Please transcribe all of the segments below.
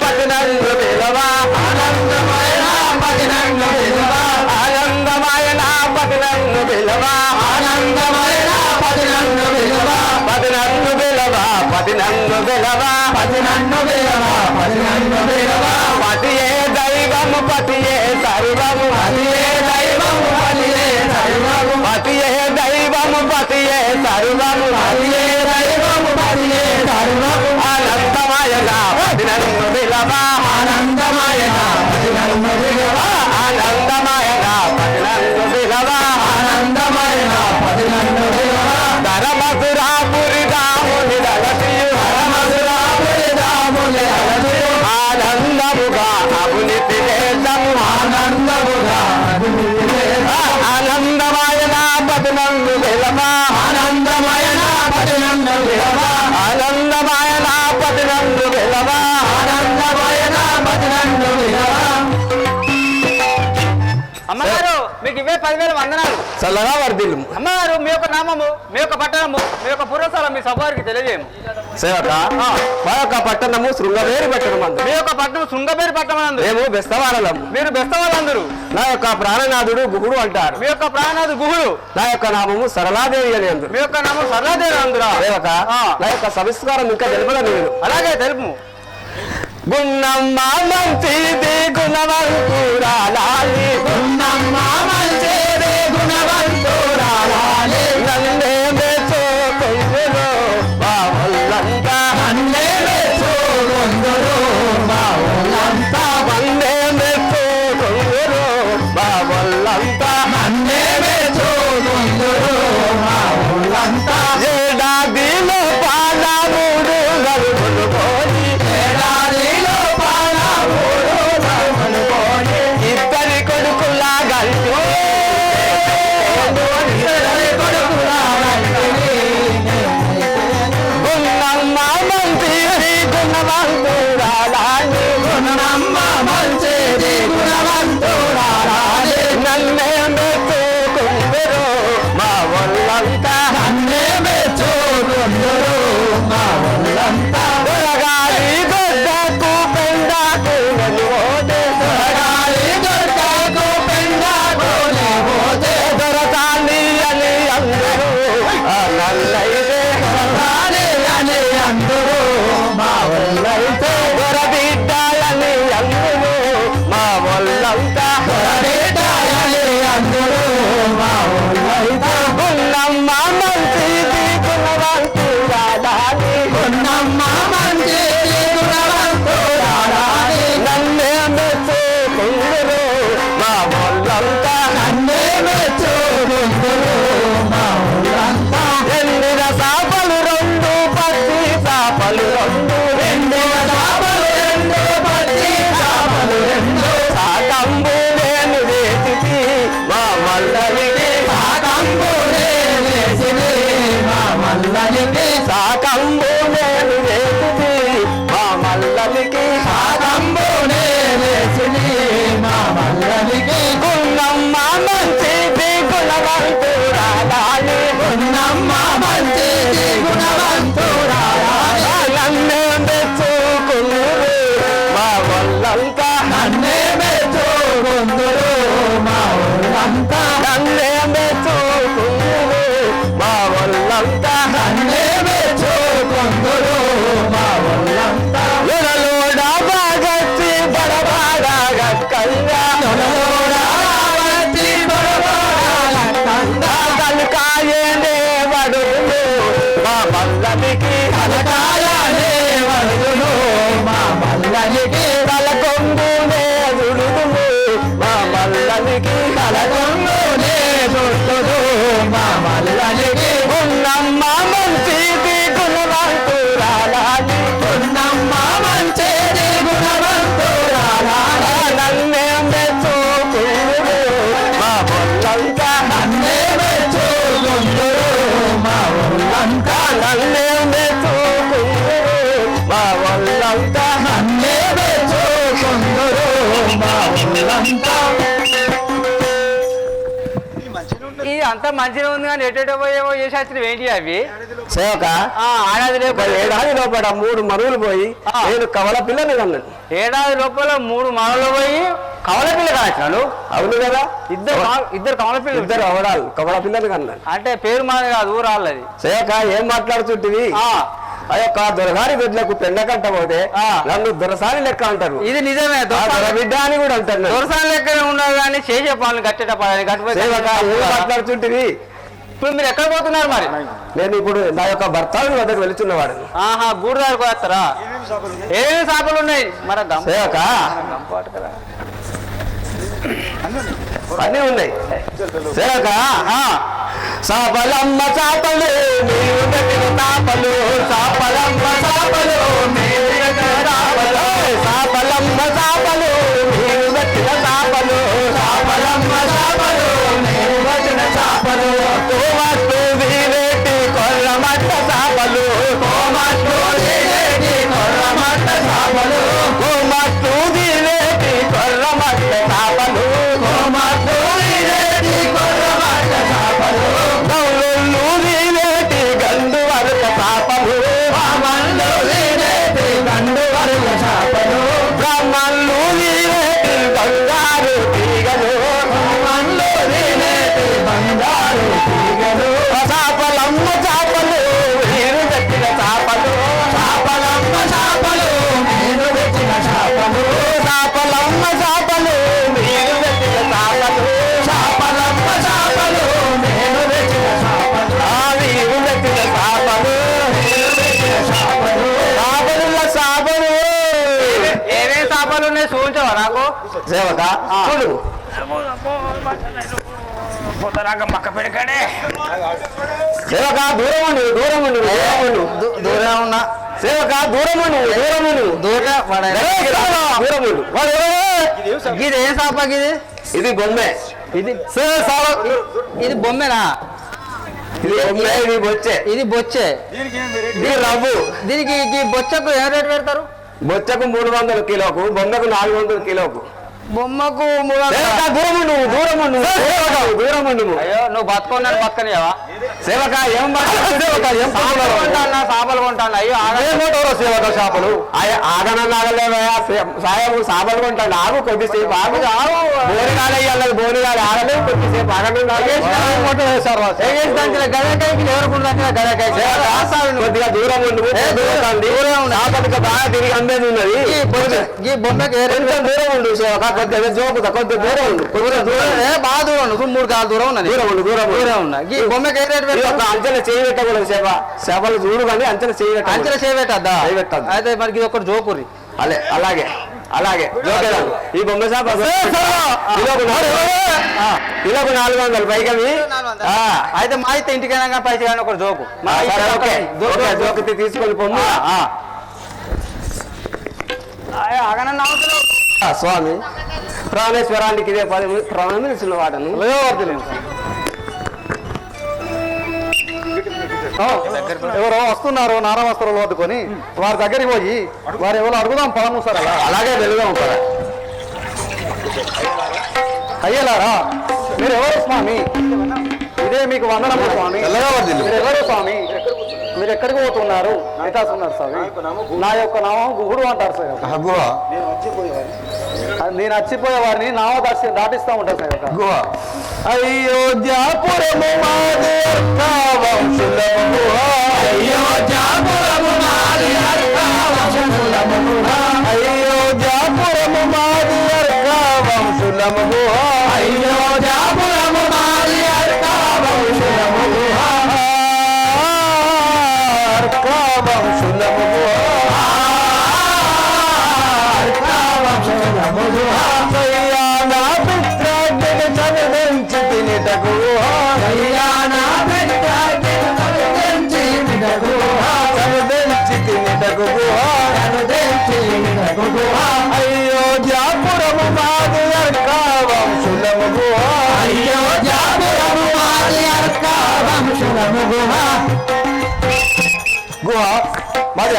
పతినందు విలువా ఆనందమైన పతినందు విలువా ఆనందమైన పతినందు విలువా ఆనందమైన పతినందు విలువా పతినందు విలువా పతినందు విలువా పతినందు విలువా పతినందు విలువా పతియే దైవము పతియే సర్వము. పతియే దైవము పతియే సర్వము. పతియే దైవము పతియే సర్వము పతియే దైవము పతియే సర్వము ఆనందమయగా నన్ను విలువా ఆనందమయగా నన్ను విలువా ఆనందమయగా నన్ను విలువా ఆనందమయగా నన్ను విలువా ధరమధురాపురి పదివేల వందనాలు. చల్లగా వర్దిల్లు అమ్మగారు మీ యొక్క నామము మీ యొక్క పట్టణము మీ యొక్క పూర్వస్థలం మీ సభవారికి తెలియజేయము. సేవక మా యొక్క పట్టణము శృంగవేరి పట్టణం అందు మీ యొక్క పట్టణం శృంగపేరు పట్టణం మేము బెస్తవారలం మీరు బెస్తవాళ్ళందరూ. నా యొక్క ప్రాణనాథుడు గుహుడు అంటారు. మీ యొక్క ప్రాణాది గుహుడు. నా యొక్క నామము సరళాదేవి అని అందరు మీ యొక్క నామం సరళాదేవి అందురా. సేవక నా యొక్క సంస్కారం ఇంకా తెలుపడం నేను. అలాగే తెలుపు. గున్నమ్మ మంచిది గుణవంతురాలి గున్నమ్మ అంతా మంచిగా ఉంది కానీ ఎటెటో పోయేవో చేసి వచ్చినవి ఏంటి అవి? సేవక ఆ, ఏడాది లోపల మూడు మనువులు పోయి. నేను కవల పిల్లని కన్నాను. ఏడాది లోపల మూడు మనలు పోయి కవల పిల్ల కాల్చినాడు అవును కదా? ఇద్దరు ఇద్దరు కవల పిల్లలు ఇద్దరు అవడాలు కవల పిల్లని కన్నాను. అంటే పేరు మాది కాదు ఊరు వాళ్ళది. సేవక ఏం మాట్లాడుతుంటివి? ఆ, యొక్క దొరగారి బిడ్డలకు పెండ కట్టబోతే ఆ. నన్ను దొరసాని లెక్క అంటారు. ఇది నిజమే బిడ్డ అని కూడా అంటారు. దొరసాల లెక్కనే ఉన్నది కానీ చేసే గట్టిపోయి సేవక ఏం మాట్లాడుతుంటివి? ఇప్పుడు మీరు ఎక్కడ పోతున్నారు మరి? నేను ఇప్పుడు నా యొక్క భర్త వద్దకు వెళుతున్నవాడు. ఆహా గూడు దగ్గరకు వస్తారా ఏమేమి చేపలు ఉన్నాయి? మరి సేవక? అన్నీ ఉన్నాయి. సేవక? సబలమ్మ చాపలు నీవు పెట్టిన తాపలు. సాపలమ్మ చాపలు నీవు సాపలమ్మ చాపలు నీవు పెట్టిన తాపలు. సాపలమ్మ చాపలు నీవు పెట్టిన చాపలు కోమట్టు వీరేటి కొర్రమట్ట చాపలు కోమట్టు వీరేటి కొర్రమట్ట చాపలు కోమట్టు వీరేటి కొర్రమట్ట చాపలు సేవక? చూడు. సేవక దూరం ఉండు దూరం ఉండు దూరం ఉన్నా? సేవక దూరం ఉండు దూరం ఉండు. దూరం ఉండు? ఇది ఏం చేప ఇది ఇది? బొమ్మే. ఇది ఇది బొమ్మేనా? ఇది బొచ్చే. ఇది బొచ్చే. ఇది రవ్వు. దీనికి ఈ బొచ్చకు ఏ రేట్ పెడతారు? బొచ్చకు మూడు వందల కిలోకు బొమ్మకు నాలుగు వందల కిలోకు. బొమ్మకు ఉండు అయ్యో నువ్వు బతుకున్నాను బతకనియవా? సేవక ఏం? కొంటాను చేపలు కొంటాను? అయ్యో ఆగ- ఏమోటోరో సేవక చేపలు ఆగనన్న ఆగలేవా సాయం చేపలు కొంటాడు ఆగు కొద్దిసేపు ఆగు. ఆగు బోనిగాలి అయ్యాలి బోనిగాలి ఆగలేదు కొద్దిసేపు ఆగనన్న గదకాయకి ఎవరుకుంటా గదకాయ కొద్దిగా దూరం ఉండు. దూరం బాగా తిరిగి అందేది ఉన్నది. ఈ బొమ్మకి దూరం ఉండు సేవక కొద్దిగా జోకుతా కొద్దిగా దూరం కొద్దిగా దూరం ఏ బాగా దూరం ఉంది మూడు కాలు దూరం ఉన్నది దూరం ఉండు దూరం. దూరం ఉన్నా ఈ బొమ్మకి ఏ రేట్ చేయి పెట్టకూడదు సేవ. సేవలు చూడు కానీ చేయి. అయితే మనకి ఇది ఒకటి జోకురి అలే అలాగే అలాగే. జోకేదాను ఈ బొమ్మ చేప కిలోకు నాలుగు వందలు. పైకవి. అయితే మా అయితే ఇంటికైనా పైసలు కానీ ఒకటి జోకు. మా జోకు, తీసుకొని పొమ్ము. ఆగనన్న అవతల. స్వామి. ప్రాణేశ్వరానికి ఇదే పది ప్రాణమిస్తున్న వాడను. ఎవరో వస్తున్నారు నారా వస్త్రాలు వద్దుకొని వారి దగ్గరికి పోయి వారు ఎవరో అడుగుదాం పదము సార్ అలా. అలాగే వెలుదాం పద. అయ్యేలారా మీరు ఎవరు స్వామి? ఇదే మీకు వందనము స్వామి. ఎవరు స్వామి? మీరు ఎక్కడికి పోతున్నారు? ఎటాస్తున్నారు స్వామి. నా యొక్క నామం గుహుడు అంటారు సార్. గుహ. నేను వచ్చిపోయే వారిని నామ దాటి దాటిస్తూ ఉంటాను సార్ గుహ. అయోధ్యాపురము మాది అర్క వంశులము గుహ. అయోధ్యాపురము మాది. అయోధ్యాపురము వంశులము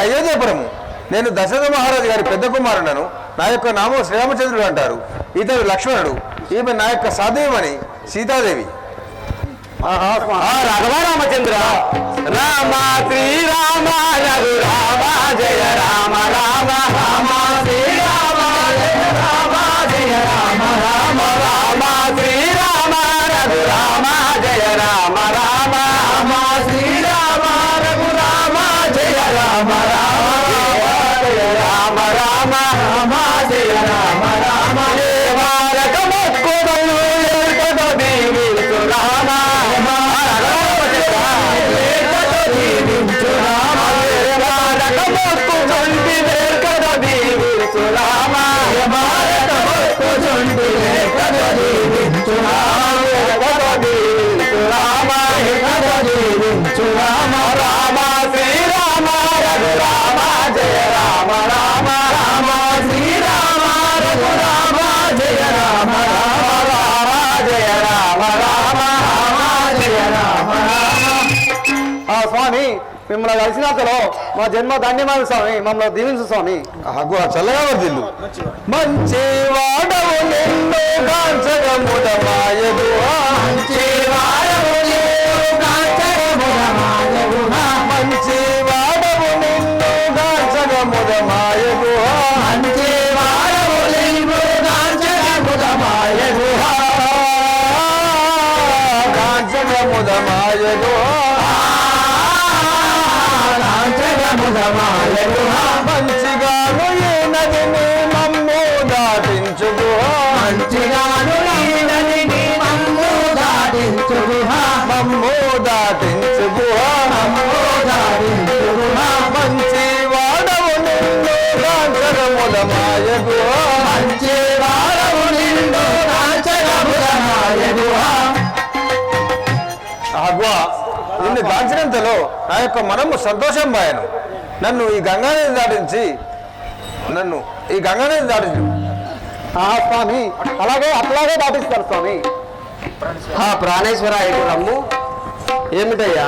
అయోధ్యపురము. నేను దశరథ మహారాజు గారి పెద్ద కుమారుడను నా యొక్క నామం శ్రీరామచంద్రుడు అంటారు. ఇతడు లక్ష్మణుడు ఈమె నా యొక్క సాదేవని సీతాదేవి. రాఘవ రామచంద్ర. రామ శ్రీరామ రఘు రామ జయ రామ రామ రామ. జయ రామ రామ దేవారక మిమ్మల్ని కలిసినంతలో మా జన్మ ధన్యమైన స్వామి మమ్మల్ని దీవించు స్వామి. చల్లగా వర్దిల్లు మంచి వాడవు నిన్ను కాంచగముడ మాయదు మంచి వాడవు నిన్ను కాంచగముడ దాల్చినంతలో నా యొక్క మనము సంతోషం బాయను నన్ను ఈ గంగానది దాటించి నన్ను ఈ గంగానది దాటించు. ఆ స్వామి అలాగే అట్లాగే దాటిస్తారు స్వామి. ఆ ప్రాణేశ్వర రమ్ము. ఏమిటయ్యా?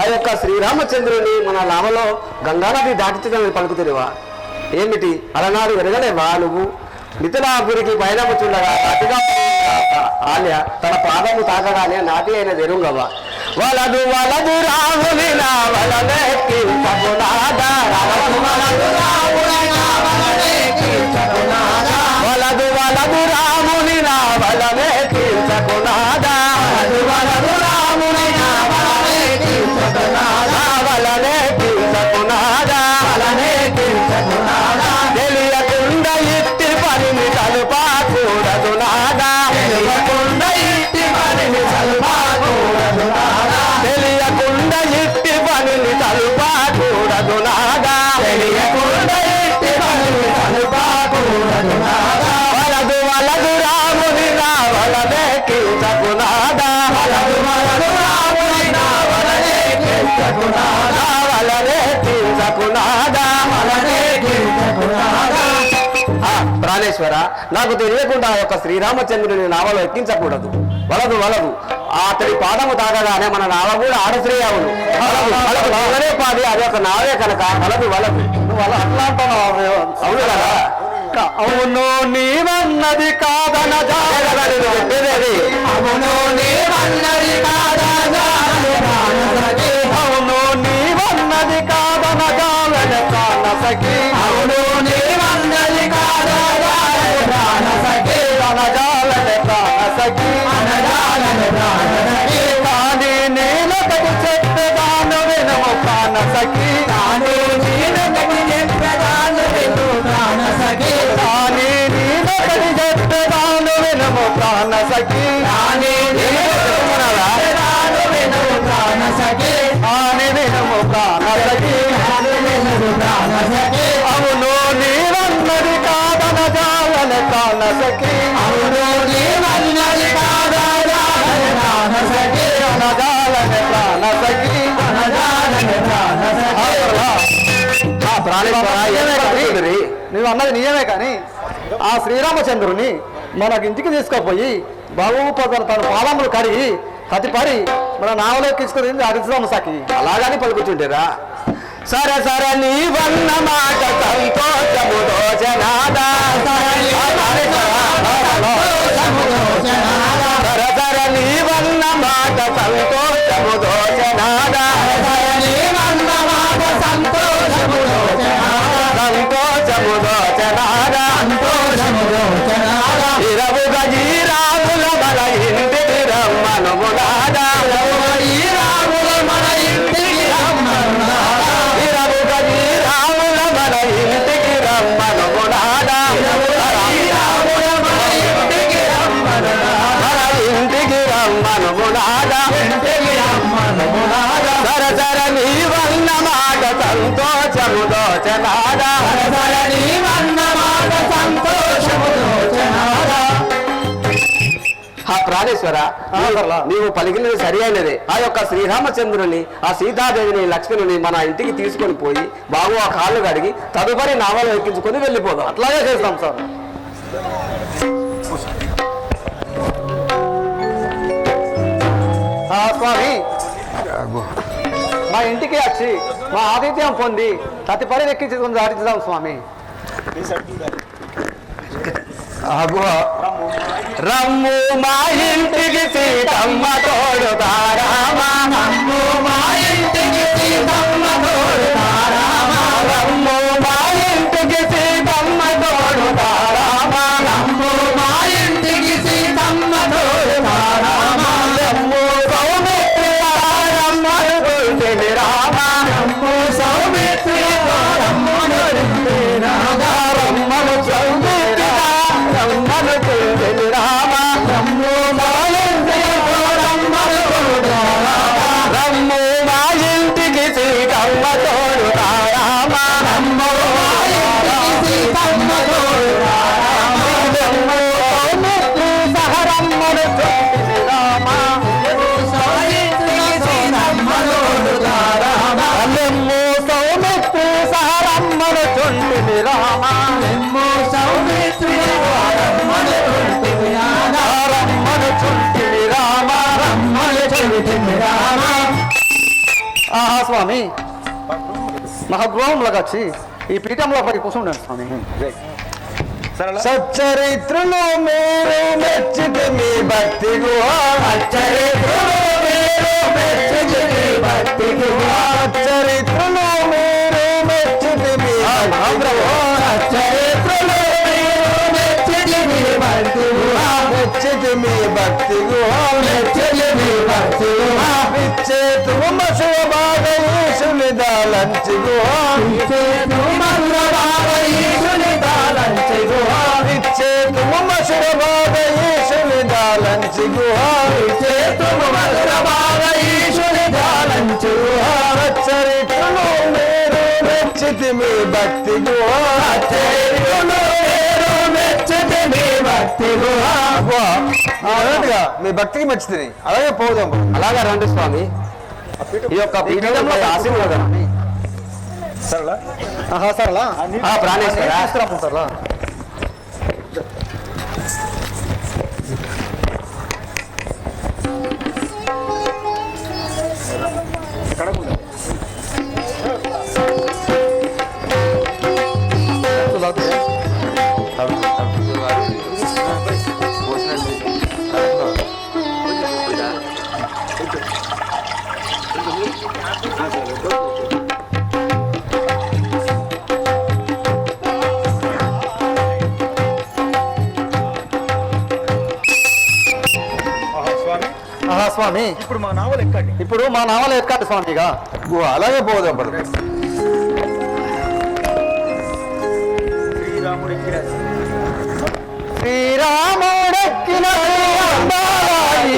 ఆ యొక్క శ్రీరామచంద్రుని మన లామలో గంగానది దాటించడానికి పలుకుతునివా ఏమిటి? అలనాడు ఎరగలేవా నువ్వు? మిథులాపురికి పయనముచుండగా అతిగా ఆల్య తన పాదము తాకగానే నాటి అయిన ఎరుంగవా వలదు వలదు రాముని నా వలనెక్కి తగునాదా వలదు వలదు రాముని కీచకునాదా వలదు వలదు రాముని నా వలనే కీచకునాదా వలనే కీచకునాదా వలనే కీచకునాదా ఆ, ప్రాణేశ్వర నాకు తెలియకుండా యొక్క శ్రీరామచంద్రుని నావలో ఎక్కించకూడదు. వలదు వలదు. అతడి పాదము తాగగానే మన నావ కూడా వలదు వలనే పాది. అది ఒక నావే కనుక. వలదు వలదు. నువ్వు అలా అట్లా అంటున్నావు అవును కదా? అవును నీవన్నది కాదన కదా అది. అవును నీవన్నది కాదన అవును నీవన్నది కాదన జాలన ప్రాణసకి అవును నీవన్నది కాదన ప్రాణసకి అనజాలన ఆ ఏం పలుకుతున్నది? నువ్వు అన్నది నిజమే కానీ ఆ శ్రీరామచంద్రుని మనకి ఇంటికి తీసుకుపోయి బాబు తన పాదములు కడిగి కతిపడి మన నావలో ఎక్కించుకుని సాకి. అలాగని పలుకుతుంటారా సరే సరే నీ వన్న మాట సంతోషము సరే సరే నీ వన్న మాట సంతోషము దోచనాదా ఇరవుగా జీరాముల మన ఇంటికి రమ్మనుములాగా ఇరవుగా జీరాముల మన ఇంటికి రమ్మనుములాగా మన ఇంటికి రమ్మనుములాగా సరసర నీ వన్న మాట సంతోషము దోచనాడా సరసర నీ వన్న మాట సంతోషము ఆ ప్రాణేశ్వర నీవు- పలికినది సరి అయినదే ఆ యొక్క శ్రీరామచంద్రుని ఆ సీతాదేవిని లక్ష్మణుని మన ఇంటికి తీసుకొని పోయి బాగు ఆ కాళ్ళు కడిగి తదుపరి నావలు ఎక్కించుకొని వెళ్ళిపోదాం. అట్లాగే చేస్తాం సార్. ఆ, స్వామి. మా ఇంటికి వచ్చి మా ఆతిథ్యం పొంది ప్రతి పడి ఎక్కించుకుని దాటిద్దాం స్వామి. అగువ రమ్ము మా ఇంటికి సీతమ్మ తోడు రామా రమ్ము మా స్వామి. మహాగృహంలోకి వచ్చి ఈ పీఠంలో పడి కూర్చుండండి స్వామి. సచ్చరిత్రులు మీరు మెచ్చితే మీ భక్తి గుహ. చరిత్రలో మీరు మెచ్చితి మీ భక్తి గుహ. మీరు మెచ్చితి మీ భక్తి చరిత్రలో మీరు మెచ్చితి మీ భక్తి అన్నట్టుగా మీ భక్తికి మెచ్చుతుంది అలాగే పోదాం. అలాగే రండి స్వామి. ఈ యొక్క పీఠంలో ఆశీర్వాదం. ఆహా సరళా? ఆ ప్రాణేశ్వర సరళా స్వామి ఇప్పుడు మా నావలు ఎక్కండి ఇప్పుడు మా నావలు ఎక్కండి స్వామిగా. ఓ, అలాగే పోదాం పద. శ్రీరాముడెక్కిన అంబాయి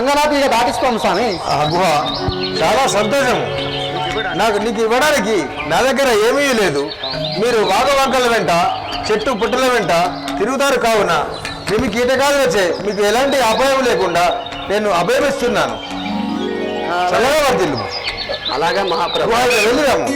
రంగనాథ్ ఇక దాటిస్తాం స్వామి. అబ్బా చాలా సంతోషం. నాకు నీకు ఇవ్వడానికి నా దగ్గర ఏమీ లేదు. మీరు వాగవాకల వెంట చెట్టు పుట్టల వెంట తిరుగుతారు కావున క్రిమి కీటకాలు వచ్చే మీకు ఎలాంటి అపాయం లేకుండా నేను అభయమిస్తున్నాను. అలాగే మహాప్రభు. వెళ్ళిరాము.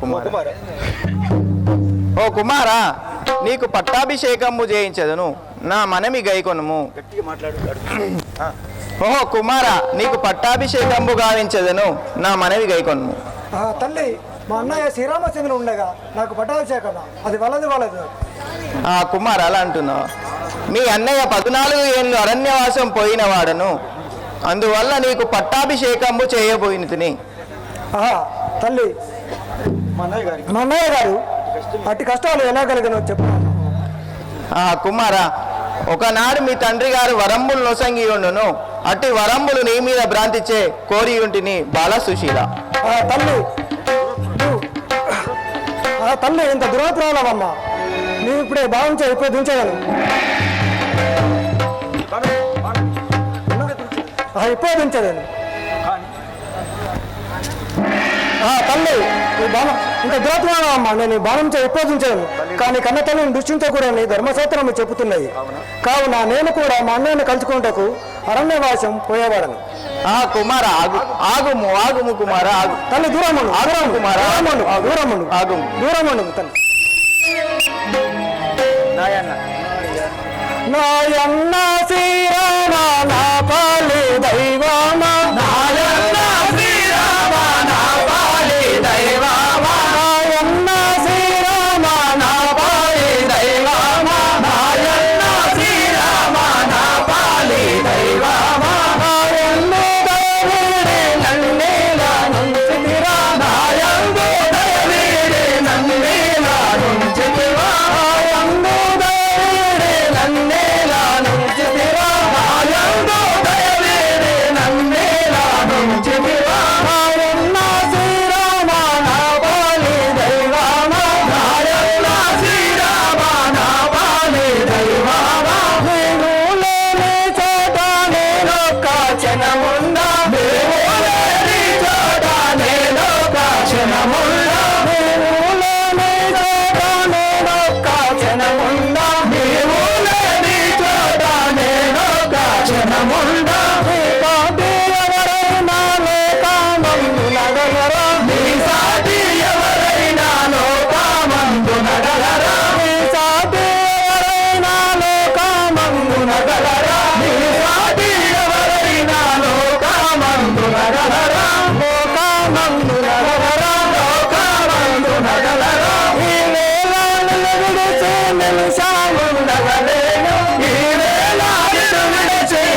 కుమార? ఓ కుమారా నీకు పట్టాభిషేకము చేయించదును. నా మనమి గైకొనుము. ఓహో కుమారా నీకు పట్టాభిషేకంబు గావించదను. నా మనవి గైకొనుము. ఆ, తల్లి మా అన్నయ్య శ్రీరామచంద్రుడు ఉండగా నాకు పట్టాభిషేకం అది వలది వలదు. ఆ కుమార్ అలా అంటున్నావు. మీ అన్నయ్య పద్నాలుగు ఏళ్ళు అరణ్యవాసం పోయిన వాడను అందువల్ల నీకు పట్టాభిషేకంబు చేయబోయిన తిని ఆహా తల్లి మా అన్నయ్య గారు అట్టి కష్టాలు ఎలా కలిగినో చెప్పు ఆ కుమార ఒకనాడు మీ తండ్రి గారు వరంబులు నొసంగి ఉండును అట్టి వరంబులు నీ మీద భ్రాంతిచే కోరి ఉంటిని బాల సుశీల. ఆ, తల్లి తల్లి ఇంత దురాత్రాలవమ్మా. నీవు ఇప్పుడే భావించే ఇప్పుడు దించగలను ఇప్పుడే దించలేను తల్లి ఈ బాణం ఇంత దురాత్మానమ్మా నేను బాణంతో దించలేను కానీ కన్న తల్లిని దృష్టించకూడని ధర్మశాస్త్రం చెబుతున్నది. కావున నేను కూడా మా అన్నయ్యను కలుసుకుంటకు అరణ్యవాసం పోయేవాడను. ఆ కుమార ఆగు. ఆగుము ఆగుము కుమార ఆగు. తల్లి దూరమును ఆగుము కుమార దూరమును దూరమును ఆగుము. దూరమును తల్లి. నాయన్న. నాయన్న శ్రీరామ నా పాలి దైవమ?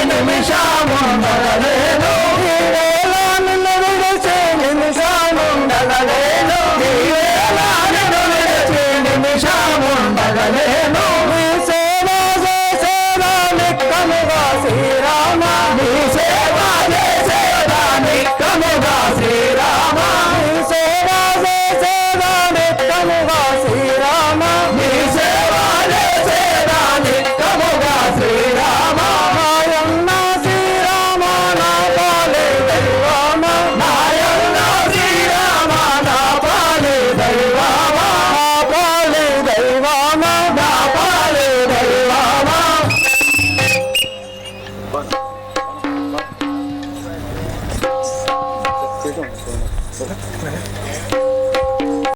నిమిషాము